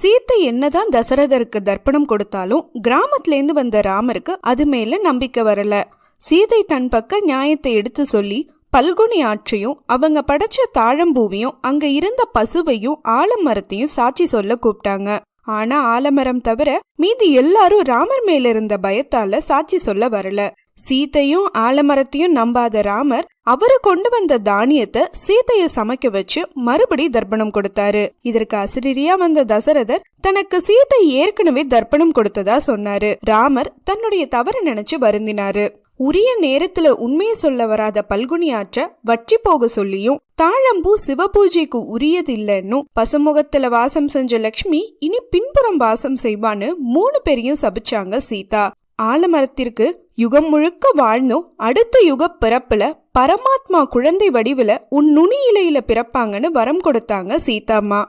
சீத்தை என்னதான் தசரதருக்கு தர்ப்பணம் கொடுத்தாலும் கிராமத்திலேருந்து வந்த ராமருக்கு அது மேல நம்பிக்கை வரல. சீதை தன் பக்க நியாயத்தை எடுத்து சொல்லி பல்குனி ஆற்றையும் அவங்க படைச்ச தாழம்பூவையும் அங்க இருந்த பசுவையும் ஆலமரத்தையும் சாட்சி சொல்ல கூப்பிட்டாங்க. ஆனா ஆலமரம் தவிர மீதி எல்லாரும் ராமர் மேல இருந்த பயத்தால சாட்சி சொல்ல வரல. சீத்தையும் ஆலமரத்தையும் நம்பாத ராமர் அவரு கொண்டு வந்த தானியத்தை சீத்தைய சமைக்க வச்சு மறுபடி தர்ப்பணம் கொடுத்தாரு. இதற்கு அசிரியா வந்த தசரதர் தனக்கு சீத்தை ஏற்கனவே தர்ப்பணம் கொடுத்ததா சொன்னாரு. ராமர் தன்னுடைய தவறு நினைச்சு வருந்தினாரு. உரிய நேரத்துல உண்மையை சொல்ல வராத பல்குனியாற்ற வற்றி போக சொல்லியும் தாழம்பூ சிவபூஜைக்கு உரியதில்லைன்னும் பசுமுகத்துல வாசம் செஞ்ச லக்ஷ்மி இனி பின்புறம் வாசம் செய்வான்னு மூணு பேரையும் சபிச்சாங்க சீதா. ஆலமரத்திற்கு யுகம் முழுக்க வாழ்ந்தும் அடுத்த யுக பிறப்புல பரமாத்மா குழந்தை வடிவுல உன் நுனி இலையில பிறப்பாங்கன்னு வரம் கொடுத்தாங்க சீதாம்மா.